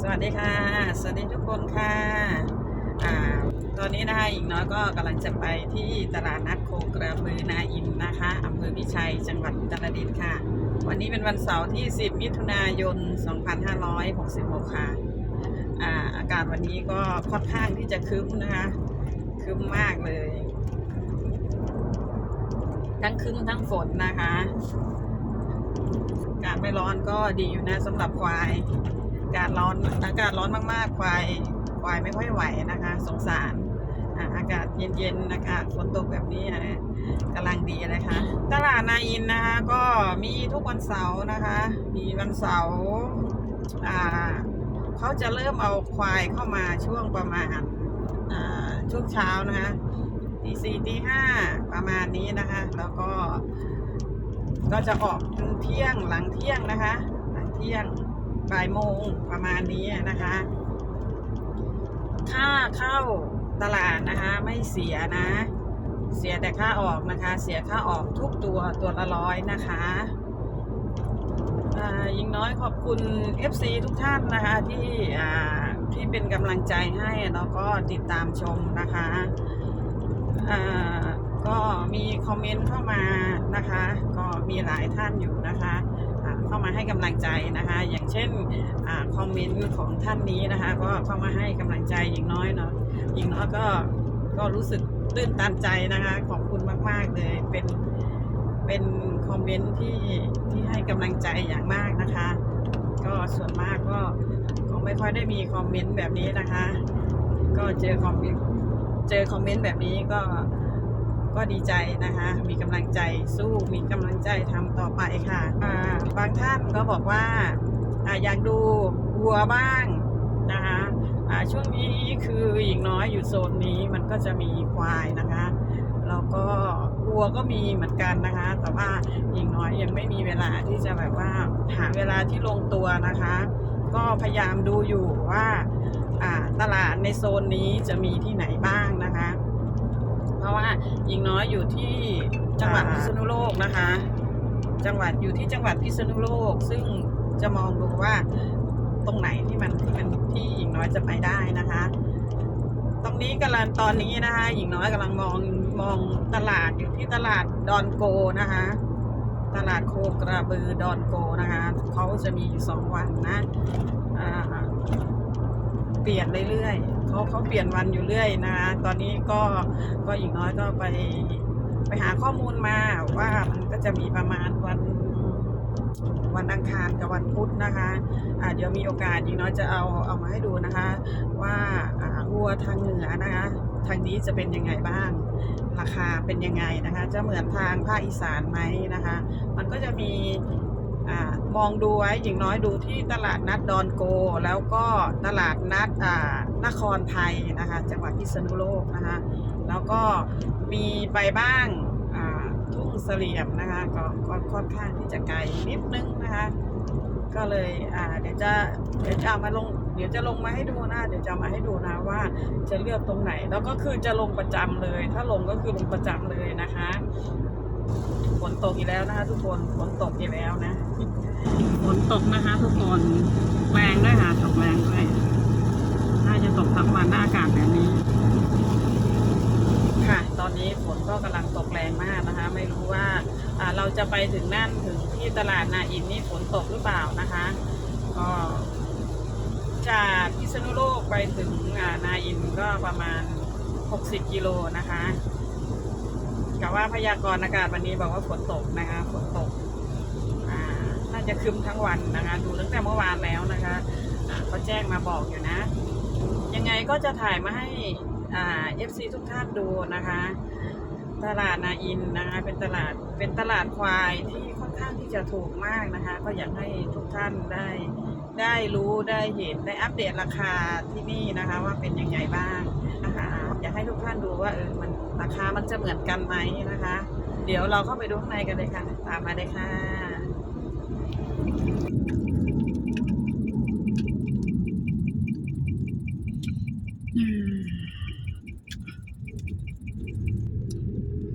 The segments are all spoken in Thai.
สวัสดีค่ะ สวัสดีทุกคนค่ะอ่าตอนนี้นะคะอีกน้อยก็กำลังจะไปที่ตลาดนัดโคกระบือนาอินนะคะอำเภอพิชัยจังหวัดอุตรดิตถ์ค่ะ วันนี้เป็นวันเสาร์ที่ 10 มิถุนายน 2566 ค่ะอ่าอากาศวันนี้ก็ค่อนข้างที่จะคึ้มนะคะคึ้มมากเลย ทั้งคึ้มทั้งฝนนะคะอากาศไม่ร้อนก็ดีอยู่นะสำหรับควายากาศร้อนอากาศร้อนมากๆควายควายไม่ค่อยไหวนะคะ สงสารอากาศเย็นๆอากาศฝนตกแบบนี้นะกำลังดีเลยค่ะตลาดนาอินนะคะก็มีทุกวันเสาร์นะคะ มีวันเสาร์เขาจะเริ่มเอาควายเข้ามาช่วงประมาณช่วงเช้านะคะตีสี่ตีห้าประมาณนี้นะคะ แล้วก็ก็จะออกเที่ยงหลังเที่ยงนะคะ หลังเที่ยง บ่ายโมงประมาณนี้นะคะ ค่าเข้าตลาดนะคะ ไม่เสียนะ เสียแต่ค่าออกนะคะ เสียค่าออกทุกตัวตัวละร้อยนะคะยิงน้อยขอบคุณ FC ทุกท่านนะคะที่ที่เป็นกำลังใจให้แล้วก็ติดตามชมนะคะก็มีคอมเมนต์เข้ามานะคะ ก็มีหลายท่านอยู่นะคะ เข้ามาให้กำลังใจนะคะ อย่างเช่นอคอมเมนต์ของท่านนี้นะคะ ก็เข้ามาให้กำลังใจหญิงน้อยเนาะหญิงน้อยก็ก็รู้สึกตื้นตันใจนะคะ ขอบคุณมาก ๆ เลย เป็นเป็นคอมเมนต์ที่ที่ให้กำลังใจอย่างมากนะคะ ก็ส่วนมากก็ก็ไม่ค่อยได้มีคอมเมนต์แบบนี้นะคะ ก็เจอคอมเมนต์เจอคอมเมนต์แบบนี้ก็ ก็ดีใจนะคะ มีกำลังใจสู้มีกำลังใจทำต่อไปค่ะบางท่านก็บอกว่าออยากดูวัวบ้างนะคะช่วงนี้คือหญิงน้อยอยู่โซนนี้มันก็จะมีควายนะคะแล้วก็วัวก็มีเหมือนกันนะคะ แต่ว่าหญิงน้อยยังไม่มีเวลาที่จะแบบว่าหาเวลาที่ลงตัวนะคะ ก็พยายามดูอยู่ว่าตลาดในโซนนี้จะมีที่ไหนบ้างนะ เพราะว่าหญิงน้อยอยู่ที่จังหวัดพิษณุโลกนะคะ จังหวัดอยู่ที่จังหวัดพิษณุโลก ซึ่งจะมองดูว่าตรงไหนที่มันที่มันที่หญิงน้อยจะไปได้นะคะ ตรงนี้กำลังตอนนี้นะคะหญิงน้อยกำลังมองมองตลาดอยู่ที่ตลาดดอนโกนะคะ ตลาดโคกระบือดอนโกนะคะเขาจะมีอยู่สองวันนะอ่า เปลี่ยนเรื่อยๆเขาเขาเปลี่ยนวันอยู่เรื่อยนะคะตอนนี้ก็ก็อีกน้อยก็ไปไปหาข้อมูลมาว่ามันก็จะมีประมาณวันวันอังคารกับวันพุธนะคะอาเดี๋ยวมีโอกาสอีกน้อยจะเอาเอามาให้ดูนะคะว่าอ่าวัวทางเหนือนะคะทางนี้จะเป็นยังไงบ้าง ราคาเป็นยังไงนะคะ จะเหมือนทางภาคอีสานไหมนะคะ มันก็จะมี มองดูไว้อย่างน้อยดูที่ตลาดนัดดอนโก แล้วก็ตลาดนัดอ่านครไทยนะคะจังหวัดพิษณุโลกนะคะแล้วก็มีไปบ้างอ่าทุ่งเสลี่ยมนะคะก็ค่อนข้างที่จะไกลนิดนึงนะคะก็เลยอ่าเดี๋ยวจะเดี๋ยวจะมาลง เดี๋ยวจะลงมาให้ดูนะ เดี๋ยวจะมาให้ดูนะว่าจะเลือกตรงไหน แล้วก็คือจะลงประจำเลย ถ้าลงก็คือลงประจำเลยนะคะ ฝนตกอีกแล้วนะคะทุกคนฝนตกอีกแล้วนะฝนตกนะคะ ทุกคนแรงด้วยค่ะตกแรงด้วยน่าจะตกทั้งวันหน้าอากาศแบบนี้ ค่ะ ตอนนี้ฝนก็กำลังตกแรงมากนะคะ ไม่รู้ว่าอ่าเราจะไปถึงนั่นถึงที่ตลาดนาอินนี่ฝนตกหรือเปล่านะคะก็จากพิษณุโลกไปถึงอ่านาอินก็ประมาณ 60 กิโลนะคะ กับว่าพยากรณ์อากาศวันนี้บอกว่าฝนตกนะคะฝนตกน่าจะคึมทั้งวันนะคะ ดูตั้งแต่เมื่อวานแล้วนะคะเขาแจ้งมาบอกอยู่นะ ยังไงก็จะถ่ายมาให้เอ่า FC ทุกท่านดูนะคะ ตลาดนาอินนะคะ เป็นตลาดเป็นตลาดควายที่ค่อนข้างที่จะถูกมากนะคะ ก็อยากให้ทุกท่านได้ได้รู้ได้เห็นได้อัปเดตราคาที่นี่นะคะ ว่าเป็นยังไงบ้าง อยากให้ทุกท่านดูว่าเออมันราคามันจะเหมือนกันไหมนะคะ เดี๋ยวเราเข้าไปดูข้างในกันเลยค่ะ ตามมาเลยค่ะ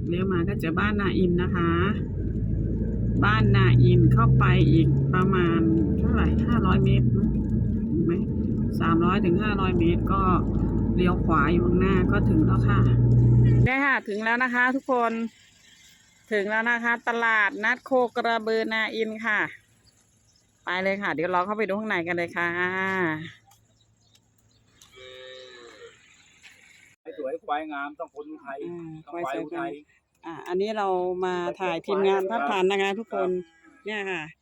เลี้ยวมาก็เจอบ้านนาอินนะคะ บ้านนาอินเข้าไปอีกประมาณเท่าไหร่ห้าร้อยเมตรไหมสามร้อยถึงห้าร้อยเมตรก็ เลี้ยวขวาอยู่ข้างหน้าก็ถึงแล้วค่ะได้ค่ะถึงแล้วนะคะ ทุกคน ถึงแล้วนะคะ ตลาดนัดโคกระบือนาอินค่ะ ไปเลยค่ะ เดี๋ยวเราเข้าไปดูข้างในกันเลยค่ะสวยควายงามต้องคนอุทัยอืมต้องควายควายสวยอุจัทังยอ่าอันนี้เรามาถ่ายทีมงานทัพทันนะคะ ทุกคนเนี่ยค่ะครับ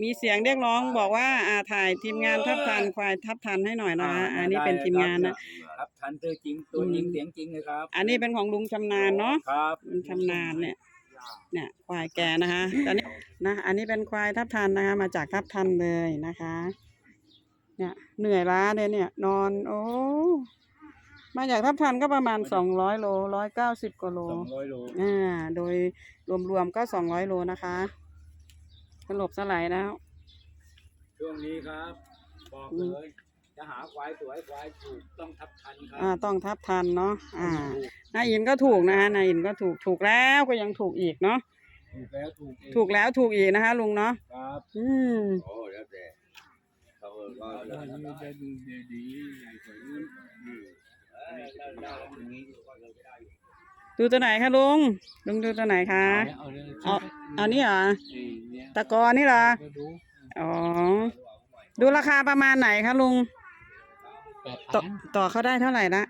มีเสียงเรียกร้องบอกว่าอ่าถ่ายทีมงานทัพทันควายทัพทันให้หน่อยนะคะอันนี้เป็นทีมงานนะ ครับทันตัวจริงตัวจริงอืม เสียงจริงเลยครับอันนี้เป็นของลุงชำนาญเนาะครับลุงชำนาญเนี่ยเนี่ยควายแกนะคะตอนนี้นะอันนี้เป็นควายทับทันนะคะ มาจากทับทันเลยนะคะ เนี่ยเหนื่อยล้าเลยเนี่ย นอน โอ้มาจากทับทันก็ประมาณสองร้อยโลร้อยเก้าสิบกว่าโล สองร้อยโลอ่า โดยรวมๆก็สองร้อยโลนะคะ สลบสลายแล้ว ช่วงนี้ครับ บอกเลยจะหาควายสวยควายถูกต้องทับทันครัอ่า ต้องทับทันเนาะอ่าถูกนายอินก็ถูกนะคะนายอินก็ถูกถูกแล้วก็ยังถูกอีกเนาะถูกแล้วถูกเองถูกแล้วถูกอีกนะคะลุงเนาะครับอืมโอ้แล้วแต่เขาเออก็แล้วอันนี้จะดูดีๆใหญ่กว่านี้อืม ดูตัวไหนคะลุงลุงดูตัวไหนคะเอาเลยเอาเอานี่เหรอนี่เนี่ยตะกอนี่เหรอก็ดูอ๋อดูราคาประมาณไหนคะลุงแปดต่พัอนต่อเขาได้เท่าไหร่ละ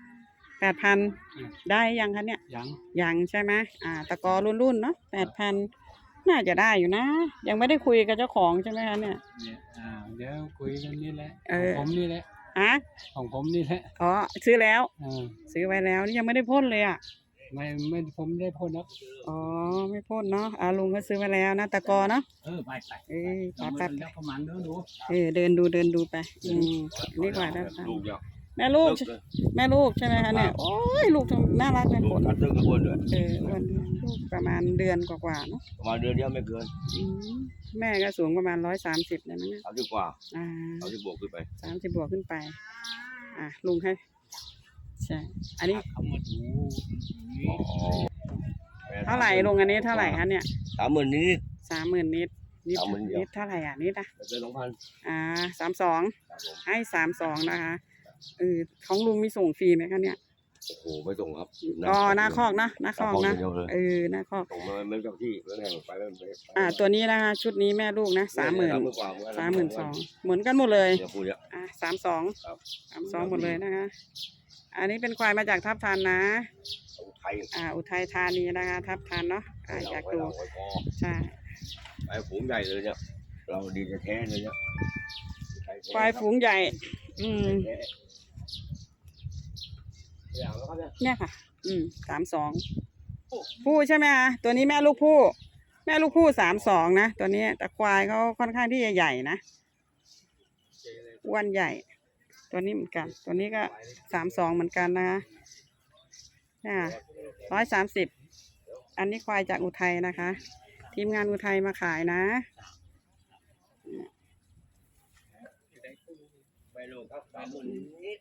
แปดพันอืมได้ยังคะเนี่ยยังยังใช่ไหมอ่า ตะกอรุ่นๆเนาะแปดพันน่าจะได้อยู่นะ ยังไม่ได้คุยกับเจ้าของใช่ไหมคะเนี่ยเนี่ยอ่าเดี๋ยวคุยกันนี่แหละเออของผมนี่แหละอะของผมนี่แหละอ๋อซื้อแล้วอ่าซื้อไว้แล้วนี่ยังไม่ได้พ่นเลยอะ ไม่ไม่ผมได้พ่นนะอ๋อไม่พ่นเนาะอ่าลุงก็ซื้อไว้แล้วนะตะกอเนาะเออไปไปเอ้ยเอาไปมาไปแล้วก็มันเด้อดูเออเดินดูเดินดูไปอืมนี่กว่าแล้วลูกยังแม่ลูกแม่ลูกใช่ไหมคะเนี่ยโอ้ยลูกทำน่ารักเลยลูคกนอันตึ้งกับคนด้วยเออวันลูกประมาณเดือนกว่าๆเนาะประมาณเดือนเดียวไม่เกินอืมแม่ก็สูงประมาณร้อยสามสิบเลยมั้งเนี่ยสามสิบกว่าอ่าสามสิบบวกขึ้นไปสามสิบบวกขึ้นไปอะลุงให้ ใช่ อันนี้เขามาดูอ๋อเท่าไหร่ลุงอันนี้เท่าไหร่คะเนี่ยสามหมื่นนิดสามหมื่นนิดนิดสามหมื่นเดียวนิดเท่าไหร่อะนิดอะๆไม่เกินสองพันอ่าสามสองครับผมให้สามสองนะคะเออของลุงมีส่งฟรีไหมคะเนี่ยโอ้โหไม่ส่งครับก็หน้าคอกนะหน้าคอกนะหน้าคอกอย่างเดียวเลยเออหน้าคอกส่งมาไม่เจ้าที่ไม่แน่ไปไม่ไปอ่าตัวนี้นะคะชุดนี้แม่ลูกนะสามหมื่นสามหมื่นกว่าสามหมื่นสองเหมือนกันหมดเลยเดี๋ยวพูดเนี่ยอะสามสองครับสามสองหมดเลยนะคะ อันนี้เป็นควายมาจากทับทันนะเอาไทยอ่า อุทัยธานีนะคะ ทับทันเนาะอ่าอยากดูเไว้คอใช่ไปฝูงใหญ่เลยเนี่ย เราดีจะแท้เลยเนี่ยไทแท้ควายฝูงใหญ่ อืมแท้อย่างแล้วครับเนี่ยเนี่ยค่ะ อืมสามสองผู้ใช่ไหมคะตัวนี้แม่ลูกผู้ แม่ลูกผู้สามสองนะ ตัวนี้แต่ควายเขาค่อนข้างที่จะใหญ่นะอ้วนใหญ่ ตัวนี้เหมือนกัน ตัวนี้ก็สามสองเหมือนกันนะคะอ่าร้อยสามสิบ อันนี้ควายจากอุทัยนะคะ ทีมงานอุทัยมาขายนะไม่รู้ครับสามหมื่นนิด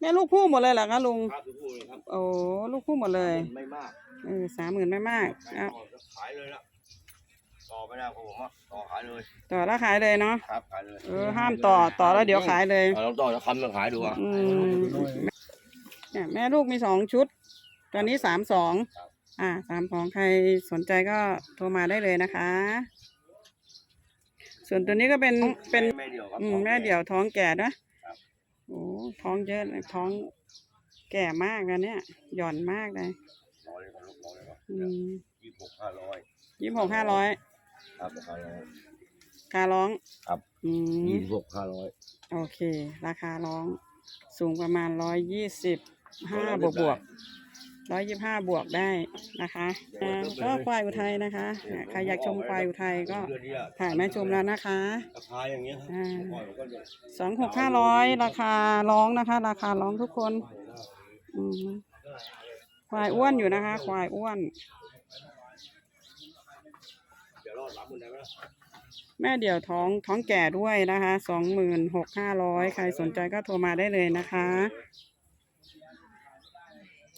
แม่ลูกผู้หมดเลยเหรอคะลุงครับทุกผู้เลยครับโอ้ลูกผู้หมดเลย ไม่มากเออสามหมื่นไม่มากต่เอาอขายเลยละ ต่อไม่ได้ของผมอะต่อขายเลยต่อแล้วขายเลยเนาะครับขายเลยเออห้ามต่อต่อแล้วเดี๋ยวขายเลยเอาลองต่อแล้วคำต้องขายดูอะอืมเนี่ยแม่ลูกมีสองชุดตัวนี้สามสองอ่าสามสองใครสนใจก็โทรมาได้เลยนะคะ ส่วนตัวนี้ก็เป็นเป็นแม่เดียวครับอืมแม่เดี่ยวท้องแก่นะครับโอ้ท้องเยอะเลยท้องแก่มากนะเนี่ย หย่อนมากเลยร้อยเลยครับร้อยเลยครับอืมยี่สิบหกห้าร้อยยี่สิบหกห้าร้อย ครับราคาร้อยคาร้องครับอืมยี่สิบหกห้าร้อยโอเค ราคาร้องสูงประมาณร้อยยี่สิบห้าบวกบวกร้อยยี่ห้าบวกได้นะคะอ่าก็ควายอุทัยนะคะเนี่ยใครอยากชมควายอุทัยก็เดือนนี้อะถ่ายแม่ชมแล้วนะคะ ราคาอย่างเงี้ยครับอ่าก่อนผมก็เนี่ยสองหกห้าร้อยราคาร้องนะคะ ราคาร้องทุกคนอืมควายอ้วนอยู่นะคะ ควายอ้วน เดี๋ยวรอดสามหมื่นได้ไหม แม่เดี่ยวท้องท้องแก่ด้วยนะคะสองหมื่นหกห้าร้อยใครสนใจก็โทรมาได้เลยนะคะ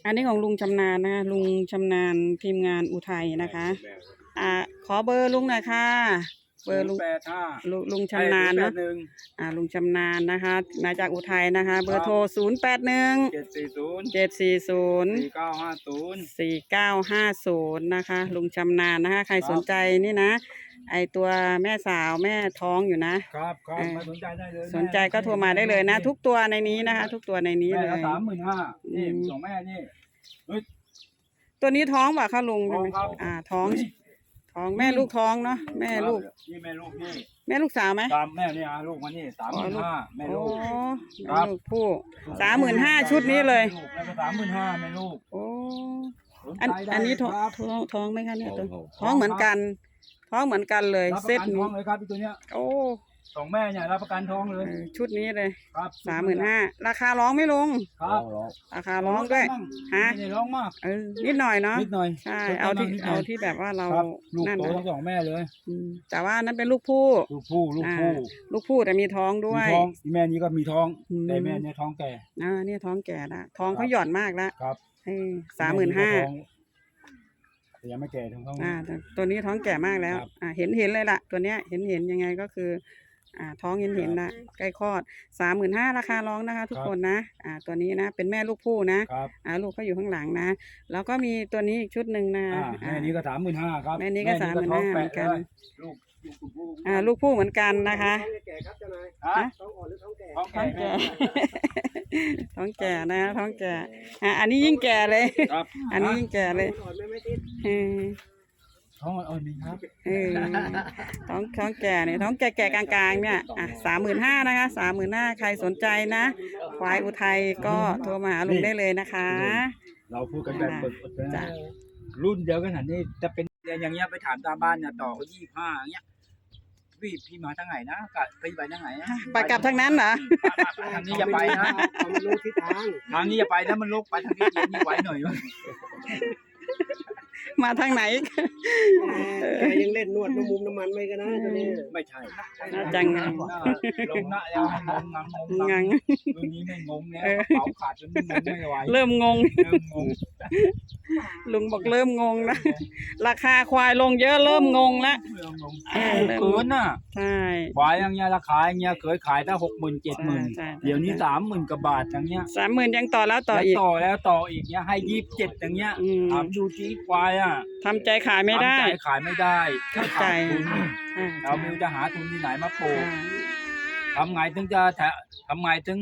อันนี้ของลุงชำนาญนะคะลุงชำนาญทีมงานอุทัยนะคะแม่อ่าขอเบอร์ลุงหน่อยค่ะ เบอร์ลุงแปดห้าลุงลุงชำนาญเนาะหนึ่งอ่าลุงชำนาญนะคะ มาจากอุทัยนะคะ เบอร์โทร0 8 1เจ็ดสี่ศูนย์7 4 0สี่เก้าห้าศูนย์สี่เก้าห้าศูนย์นะคะ ลุงชำนาญนะคะ ใครสนใจนี่นะ ไอตัวแม่สาวแม่ท้องอยู่นะ ครับครับเออมาสนใจได้เลยสนใจก็โทรมาได้เลยนะ ทุกตัวในนี้นะคะ ทุกตัวในนี้แม่เลละยสามหมื่นห้านี่อืมสองแม่นี่ตัวนี้ท้องป่ะคะลุงท้องครับอ่า ท้อง ท้องแม่ลูกท้องเนาะแม่ลูกนี่แม่ลูกนี่แม่ลูกสาวไหมตามแม่นี่อะลูกมานี่สามหมื่นห้าแม่โอ้ลูกแม่ลูกผู้สามหมื่นห้าชุดนี้เลยแล้วก็สามหมื่นห้าแม่ลูกโอ้สนอันใจได้อันนี้ท้องครับท้องท้องไหมคะเนี่ยตัวท้องท้องเหมือนกัน ท้องเหมือนกันเลยรับปเซระตกันท้นี้องเลยครับพี่ตัวเนี้ยโอ้สองแม่เนี่ยรับประกันท้องเลยเออชุดนี้เลยครับสามหมื่นห้าราคาร้องไม่ลง ครับร้องราคาร้องด้วย ฮะไม่ได้ร้องมากเออนิดหน่อยเนาะนิดหน่อยใช่ลดเอาที่นิดหน่เอายที่แบบว่าเราครับลูกนั่นโตนะทั้งสองแม่เลยอืมแต่ว่านั้นเป็นลูกผู้ ลูกผู้ลูกอ่าผู้ลูกผู้แต่มีท้องด้วมียท้องแม่นี้ก็มีท้องอืม แต่แม่เนี่ยท้องแก่ อ่าเนี่ยท้องแก่ละท้องครัเขาบหย่อนมากแล้วครับสามหมื่นห้าแก็ท้อง แต่ยังไม่แก่ท้องท้อง อ่าแต่ตัวนี้ท้องแก่มากแล้ว ครับ อ่า เห็นเห็นเลยล่ะ ตัวเนี้ยเห็นเห็นยังไงก็คือ อ่า ท้องเห็นเห็นละใกล้คลอดสามหมื่นห้าราคาร้องนะคะ ทุกคนนะ อ่า ตัวนี้นะ เป็นแม่ลูกผู้นะ ครับอ่า ลูกเขาอยู่ข้างหลังนะ แล้วก็มีตัวนี้อีกชุดหนึ่งนะอ่าแม่นี้ก็สามหมื่นห้าครับแม่นี้ก็สามหมื่นท้ห้าองเหมืแปะอนกันเลยลูกลูกผู้ อ่าลูกผู้เหมือนกันนะคะฮะท้ท้อองงแก่แก่ท้องแก่นะท้องแก่อะอันนี้ยิ่งแก่เลยครับอันนี้ยิ่งแก่เลยเออท้องอ่อนๆนี่ครับเออท้องท้องแก่เนี่ยท้องแก่แก่กลางๆเนี่ยอะสามหมื่นห้านะคะสามหมื่นห้าใครสนใจนะควายอุทัยก็โทรมาหาลุงได้เลยนะคะ เราพูดกันแบบเปิดๆเลยจ้ะนะรุ่นเดียวกันหันนี่จะเป็นอย่างเงี้ยไปถามตามบ้านเนี่ยต่อเขายี่ห้าอย่างเงี้ย พี่พี่มาทางไหนนะกะพี่ไปทางไหนนะไปกลับทางนั้นเหรอทางนี้อย่าไปนะเขาไม่รู้ทิศทางทางนี้อย่าไปนะมันลกไปทางนี้เย็นนี่ไว้หน่อย มาทางไหน แกยังเล่นนวดน้ำมุมน้ำมันไม่กันนะตัวนี้ไม่ใช่น่าจังลงหน้ายังงงงังงงงัง เรื่องนี้ไม่งงแล้วเออกระเป๋าขาดจนงงไม่ไหวเริ่มงง เริ่มงงลุงบอกเริ่มงงแล้วราคาควายลงเยอะเริ่มงงแล้วเริ่มงงเออเริ่ม เกินน่ะใช่ควายอย่างเงี้ยราคาอย่างเงี้ยเคยขายตั้งหกหมื่นเจ็ดหมื่นใช่ใช่ เดี๋ยวนี้สามหมื่นกว่าบาทอย่างเงี้ยสามหมื่นยังต่อแล้วต่อแล้วอีก ต่อแล้วต่ออีกเนี้ยให้ยี่สิบเจ็ดอย่างเงี้ยอืม ถามดูจีควายอะทำใจขายไม่ได้ ทำใจขายไม่ได้เข้าใจขดทุนใช่เราไม่รู้จะหาทุนที่ไหนมาปลูกใช่ทำไงถึงจะแถทำไงถึง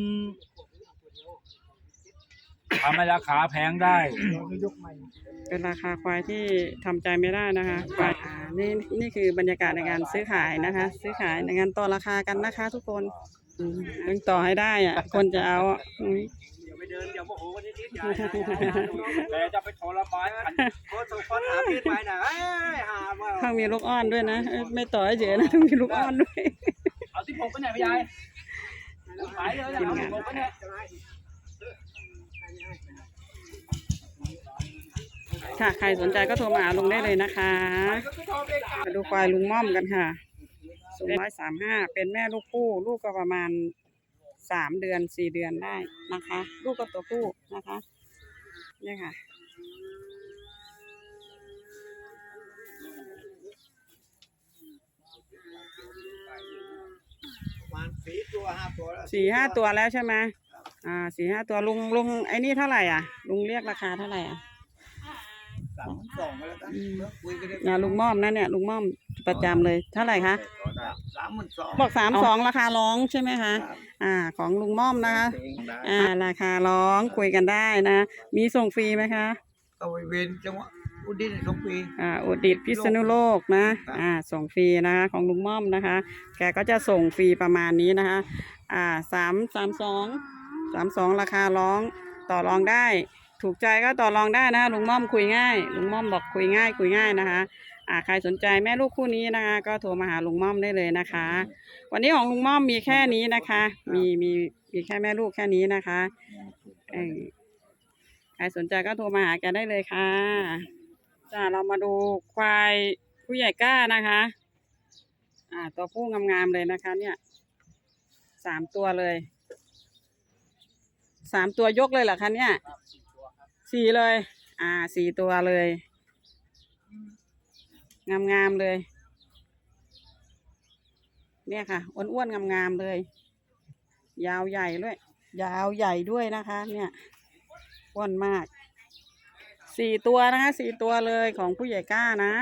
ทำให้ราคาแพงได้ เป็นราคาควายที่ทำใจไม่ได้นะคะควายอ่านี่นี่คือบรรยากาศในการซื้อขายนะคะ ซื้อขายในการต่อราคากันนะคะ ทุกคนอืมต้องต่อให้ได้อะคนจะเอาอะอืมอย่าไป เดินอย่าโมโหกันนิดๆอย่าแต่จะไปทรมานขันโคตรโคตรหาเพี้ยนไปนะเอ้ยหาว่าต้องมีลูกอ้อนด้วยนะเอ้ยไม่ต่อให้เฉยนะต้องมีลูกอ้อนด้วย เอาที่ผมไปไหนพี่ยายขายเลยเอาที่ผมไปเนี่ยค่ะ ใครสนใจก็โทรมาหาลุงได้เลยนะคะมาดูควายลุงม่อมกันค่ะสูงร้อยสามห้าเป็นแม่ลูกคู่ ลูกก็ประมาณ สามเดือนสี่เดือนได้นะคะ ลูกก็ตัวผู้นะคะเนี่ยค่ะ ประมาณสี่ตัวห้าตัวแล้วสี่ห้าตัวแล้วใช่ไหมอ่าสี่ห้าตัวลุงลุงไอ้นี่เท่าไหร่อะ ลุงเรียกราคาเท่าไหร่อะสามสองไปแล้วกันอืมคุยกันได้นะลุงม่อมนะเนี่ยลุงม่อมประจำเลยเท่าไหร่คะ สามหมื่นสองบอกสามสองราคาร้องใช่ไหมคะครับอ่า ของลุงม่อมนะคะเองได้อ่าราคาร้องคุยกันได้นะ มีส่งฟรีไหมคะ ก็ไปเวียนจังหวะอุดินทุกปี อ่าอุดิตพิษณุโลกนะอ่า ส่งฟรีนะคะของลุงม่อมนะคะ แกก็จะส่งฟรีประมาณนี้นะคะ อ่าสามสามสองสามสองราคาร้องต่อรองได้ ถูกใจก็ต่อรองได้นะคะลุงม่อมคุยง่าย ลุงม่อมบอกคุยง่ายคุยง่ายนะคะ อ่าใครสนใจแม่ลูกคู่นี้นะคะ ก็โทรมาหาลุงม่อมได้เลยนะคะ วันนี้ของลุงม่อมมีแค่นี้นะคะ มีมีมีแค่แม่ลูกแค่นี้นะคะเออใครสนใจก็โทรมาหาแกได้เลยค่ะจ้าเรามาดูควายผู้ใหญ่กล้านะคะ อ่า ตัวผู้งามๆเลยนะคะ เนี่ยสามตัวเลยสามตัวยกเลยเหรอคะเนี่ยสี่เลย อ่าสี่ตัวเลย งามๆเลย เนี่ยค่ะอ้วนๆงามๆเลย ยาวใหญ่ด้วย ยาวใหญ่ด้วยนะคะ เนี่ยอ้วนมากสี่ตัวนะคะสี่ตัวเลยของผู้ใหญ่กล้านะ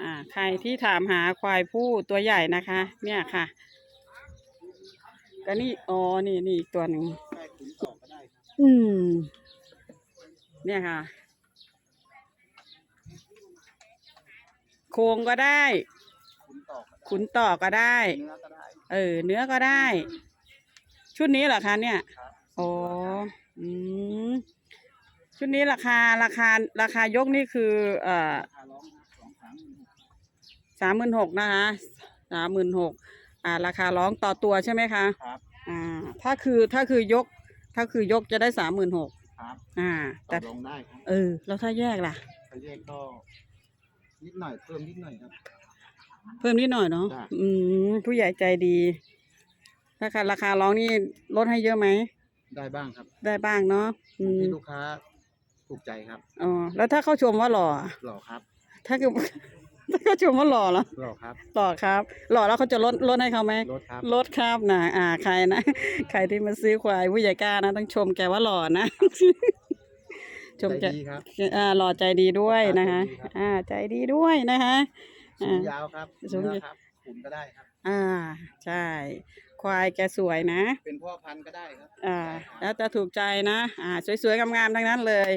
อ่า ใครที่ถามหาควายผู้ตัวใหญ่นะคะ เนี่ยค่ะก็นี่อ๋อนี่นี่อีกตัวหนึ่งอืม เนี่ยค่ะ โครงก็ได้ ขุนต่อก็ได้ เออ เนื้อก็ได้ ชุดนี้เหรอคะเนี่ยอ๋ออืมชุดนี้ราคาราคาราคายกนี่คือ เอ่อสามหมื่นหกนะคะสามหมื่นหกอ่า ราคาร้องต่อตัวใช่ไหมคะ ครับ อ่า ถ้าคือถ้าคือยก ถ้าคือยกจะได้สามหมื่นหกครับ อ่า ต่แต่อรองได้ครับเออ แล้วถ้าแยกล่ะ ถ้าแยกก็ นิดหน่อยเพิ่มนิดหน่อยครับ เพิ่มนิดหน่อยเนาะได้อืมผู้ใหญ่ใจดี ถ้าคาราคาร้องนี่ลดให้เยอะไหม ได้บ้างครับได้บ้างเนาะอืมที่ลูกค้าถูกใจครับ อ๋อแล้วถ้าเขาชมว่าหล่อหล่อครับ ถ้าเกิด ถ้าเขาชมว่าหล่อเหรอหล่อครับ หล่อครับ หล่อแล้วเขาจะลดลดให้เขาไหม รถครับ ลดครับนะอ่าใครนะ ใครที่มาซื้อควายผู้ใหญ่กล้านะ ต้องชมแกว่าหล่อนะ ชมใจแกดีครับอ่าหล่อใจดีด้วยนะคะใจดีครับอ่า ใจดีด้วยนะคะ สูอ่างยาวครับสูง เนื้อครับขุนก็ได้ครับ อ่า ใช่ ควายแกสวยนะ เป็นพ่อพันธุ์ก็ได้ครับอ่า แล้วจะถูกใจนะ อ่า สวยๆ งามๆ ทั้งนั้นเลย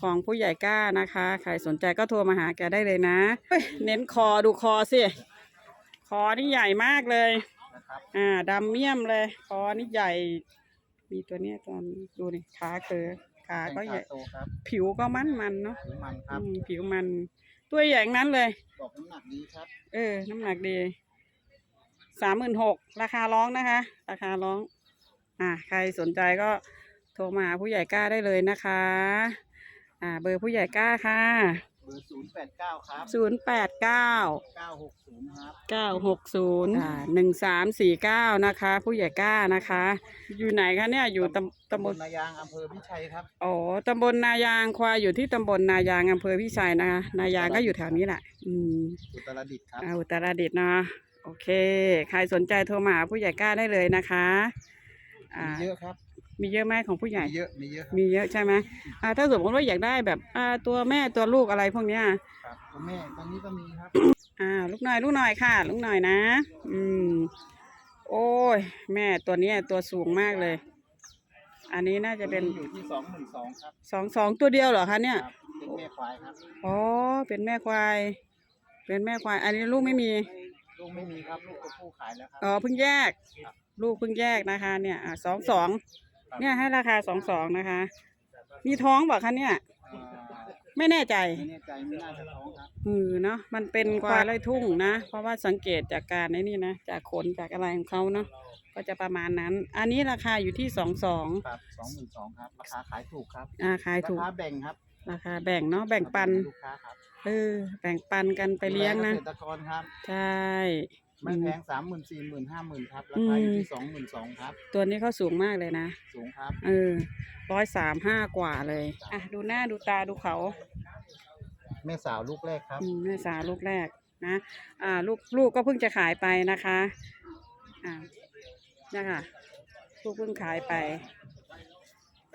ของผู้ใหญ่กล้านะคะ ใครสนใจก็โทรมาหาแกได้เลยนะเฮ้ยเน้นคอดูคอสิ คอนี่ใหญ่มากเลย นะครับอ่าดำเมี่ยมเลย คอนี่ใหญ่ มีตัวเนี้ยตอนดูนี่ขาเคือ ขาก็ใหญ่แข้งขาโตครับผิวก็มันมันๆเนาะผิวมันครับอืมผิวมัน ตัวใหญ่ทั้งนั้นเลย บอกน้ำหนักดีครับเออ น้ำหนักดี สามหมื่นหก ราคาร้องนะคะ ราคาร้อง อ่า ใครสนใจก็โทรมาหาผู้ใหญ่กล้าได้เลยนะคะ อ่า เบอร์ผู้ใหญ่กล้าค่ะ เบอร์ศูนย์แปดเก้าครับศูนย์แปดเก้าเก้าหกศูนย์ครับเก้าหกศูนย์อ่าหนึ่งสามสี่เก้านะคะ ผู้ใหญ่กล้านะคะ อยู่ไหนคะเนี่ยอยู่ตำตำบลนายางอำเภอพิชัยครับอ๋อตำบลนายางควายอยู่ที่ตำบลนายางอำเภอพิชัยนะคะ นายางก็อยู่แถวนี้แหละอืมอุตรดิตถ์ครับอาอุตรดิตถ์เนาะโอเค ใครสนใจโทรมาหาผู้ใหญ่กล้าได้เลยนะคะอ่า มีเยอะครับ มีเยอะไหมของผู้ใหญ่ มีเยอะ มีเยอะครับมีเยอะใช่ไหมอ่าถ้าสมมติว่าอยากได้แบบอ่าตัวแม่ตัวลูกอะไรพวกเนี้ยครับคุณแม่ตอนนี้ก็มีครับ อ่าลูกหน่อยลูกหน่อยค่ะ ลูกหน่อยนะ อืม โอ้ย แม่ตัวเนี้ยตัวสูงมากเลย อันนี้น่าจะเป็นอยู่ที่สองหมื่นสองครับสองสองตัวเดียวเหรอคะเนี่ย ครับเป็นแม่ควายครับ อ๋อ เป็นแม่ควาย เป็นแม่ควาย อันนี้ลูกไม่มี ลูกไม่มีครับ ลูกตัวผู้ขายแล้วครับ อ๋อเพิ่งแยกครับลูกเพิ่งแยกนะคะ เนี่ยอะสองสองครับ เนี่ยให้ราคาสองสองนะคะ มีท้องเปล่าคะเนี่ย อ่าไม่แน่ใจไม่แน่ใจไม่น่าจะท้องครับเออเนาะมันเป็นควายไร่ทุ่งนะ เพราะว่าสังเกตจากการไอ้นี่นะจากขนจากอะไรของเขาเนาะก็จะประมาณนั้น อันนี้ราคาอยู่ที่สองสองครับสองหมื่นสองครับ ราคาขายถูกครับอ่าขายถูก ราคาแบ่งครับราคาแบ่งเนาะแบ่งปัน ลูกค้าครับเออแบ่งปันกันไปเลี้ยงนะ ดูแเกษตรกรครับ ใช่ ไม่แพงสามหมื่นสี่หมื่นห้าหมื่นครับราคาอยู่ที่สองหมื่นสองครับ ตัวนี้เขาสูงมากเลยนะ สูงครับ เออร้อยสามห้ากว่าเลย อะ ดูหน้าดูตาดูเขา แม่สาวลูกแรกครับ อืมแม่สาวลูกแรกนะ อ่า ลูกลูกก็เพิ่งจะขายไปนะคะ อ่าเนี่ยค่ะลูกเพิ่งขายไป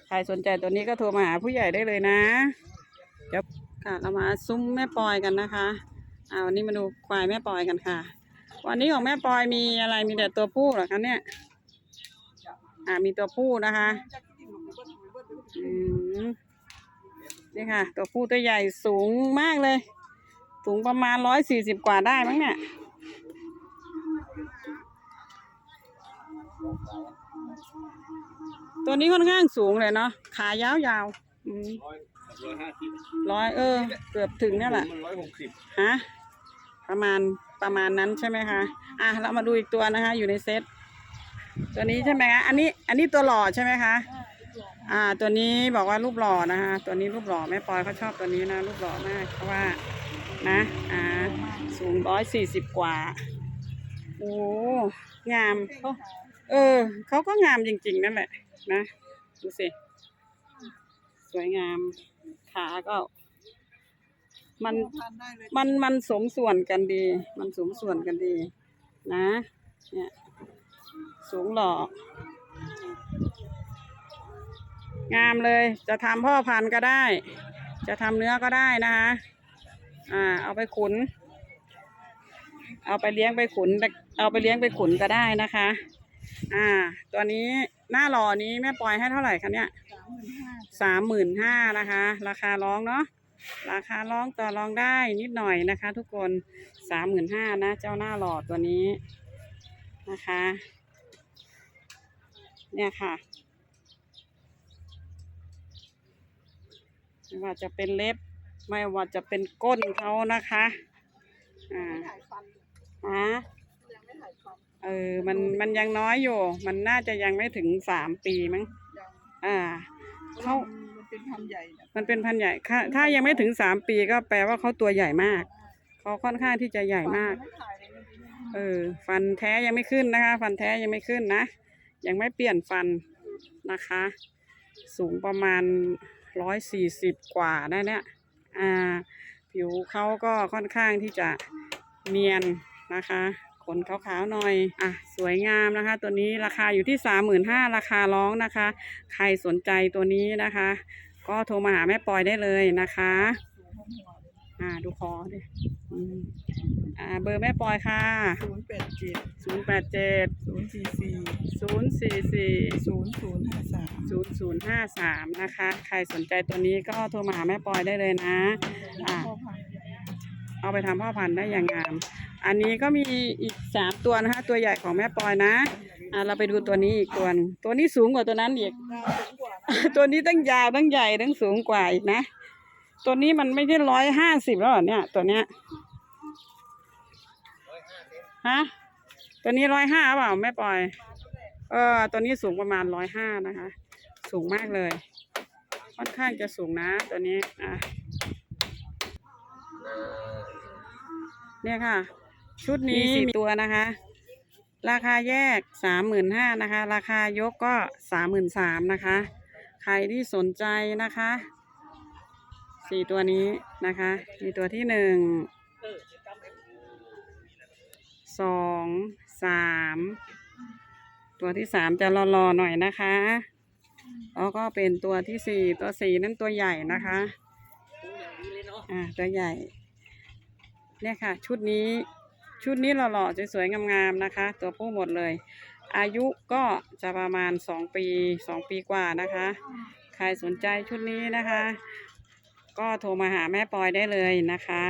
ใครสนใจตัวนี้ก็โทรมาหาผู้ใหญ่ได้เลยนะเดี๋ยวค่ะเรามาซุ้มแม่ปอยกันนะคะ อ่าวันนี้มาดูควายแม่ปอยกันค่ะ วันนี้ของแม่ปอยมีอะไรมีแต่ตัวผู้เหรอคะเนี่ย อ่ามีตัวผู้นะคะ อืมนี่ค่ะ ตัวผู้ตัวใหญ่สูงมากเลย สูงประมาณร้อยสี่สิบกว่าได้มั้งเนี่ย ตัวนี้ค่อนข้างสูงเลยเนาะ ขายาวๆอืมร้อยร้อยห้าสิบร้อยเออ เกือบถึงเนี่ยแหละมันร้อยหกสิบฮะ ประมาณ ประมาณนั้นใช่ไหมคะอะเรามาดูอีกตัวนะคะ อยู่ในเซตตัวนี้ใช่ไหมคะอันนี้อันนี้ตัวหล่อใช่ไหมคะอ่า ตัวนี้บอกว่ารูปหล่อนะคะ ตัวนี้รูปหล่อแม่ปอยเขาชอบตัวนี้นะรูปหล่อมากเพราะว่านะอ่าสูงร้อยสี่สิบกว่าโอ้งามเขาเออเขาก็งามจริง ๆ นั่นแหละ นะ ดูสิ สวยงามขาก็ มันมันมันสมส่วนกันดี มันสมส่วนกันดี นะ เนี่ยสูงหล่องามเลย จะทำพ่อพันธุ์ก็ได้ จะทำเนื้อก็ได้นะคะอ่า เอาไปขุน เอาไปเลี้ยงไปขุน เอาไปเลี้ยงไปขุนก็ได้นะคะ อ่า ตัวนี้หน้าหล่อนี้แม่ปล่อยให้เท่าไหร่คะเนี่ยสามหมื่นห้านะคะ ราคาร้องเนาะ ราคาร้องต่อรองได้นิดหน่อยนะคะ ทุกคนสามหมื่นห้านะ เจ้าหน้าหล่อตัวนี้นะคะ เนี่ยค่ะไม่ว่าจะเป็นเล็บไม่ว่าจะเป็นก้นเขานะคะ อ่าฮะเออ มัน มันยังน้อยอยู่ มันน่าจะยังไม่ถึงสามปีมั้ง อ่าเขา เป็นพันธุ์ใหญ่นะมันเป็นพันธุ์ใหญ่ถ้าถ้ายังไม่ถึงสามปีก็แปลว่าเขาตัวใหญ่มาก เขาค่อนข้างที่จะใหญ่มากไม่ขายเลยมันเป็นเออ ฟันแท้ยังไม่ขึ้นนะคะ ฟันแท้ยังไม่ขึ้นนะ ยังไม่เปลี่ยนฟันนะคะ สูงประมาณร้อยสี่สิบกว่าได้เนี่ยอ่า ผิวเขาก็ค่อนข้างที่จะเนียนนะคะข นขาวๆหน่อย อะ สวยงามนะคะ ตัวนี้ราคาอยู่ที่สามหมื่นห้าราคาร้องนะคะ ใครสนใจตัวนี้นะคะ ก็โทรมาหาแม่ปอยได้เลยนะคะ อ่าดูคอดิอืมอ่าเบอร์แม่ปอยค่ะ ศูนย์แปดเจ็ดศูนย์แปดเจ็ดศูนย์สี่สี่ศูนย์สี่สี่ศูนย์ศูนย์ห้าสามศูนย์ศูนย์ห้าสามนะคะ ใครสนใจตัวนี้ก็โทรมาหาแม่ปอยได้เลยนะ อ่าพ่อพันธุ์เอาไปทำพ่อพันธุ์ได้อย่างงาม อันนี้ก็มีอีกสามตัวนะคะตัวใหญ่ของแม่ปอยนะอ่าเราไปดูตัวนี้อีกตัวนึงตัวนี้สูงกว่าตัวนั้นอีก ตัวนี้ตั้งยาวตั้งใหญ่ตั้งสูงกว่าอีกนะ ตัวนี้มันไม่ใช่ร้อยห้าสิบแล้วเหรอเนี่ยตัวเนี้ยฮะตัวนี้ร้อยห้าเปล่าแม่ปอย เออตัวนี้สูงประมาณร้อยห้านะคะ สูงมากเลย ค่อนข้างจะสูงนะตัวนี้อะเนี่ยค่ะ ชุดนี้มีตัวนะคะ ราคาแยกสามหมื่นห้านะคะ ราคายกก็สามหมื่นสามนะคะ ใครที่สนใจนะคะสี่ตัวนี้นะคะ มีตัวที่หนึ่งสองสามตัวที่สามจะรอๆหน่อยนะคะแล้วก็เป็นตัวที่สี่ตัวสี่นั่นตัวใหญ่นะคะอ่าตัวใหญ่เนี่ยค่ะ ชุดนี้ ชุดนี้หล่อๆสวยๆงามๆนะคะ ตัวผู้หมดเลย อายุก็จะประมาณสองปีสองปีกว่านะคะ ใครสนใจชุดนี้นะคะ ก็โทรมาหาแม่ปอยได้เลยนะคะ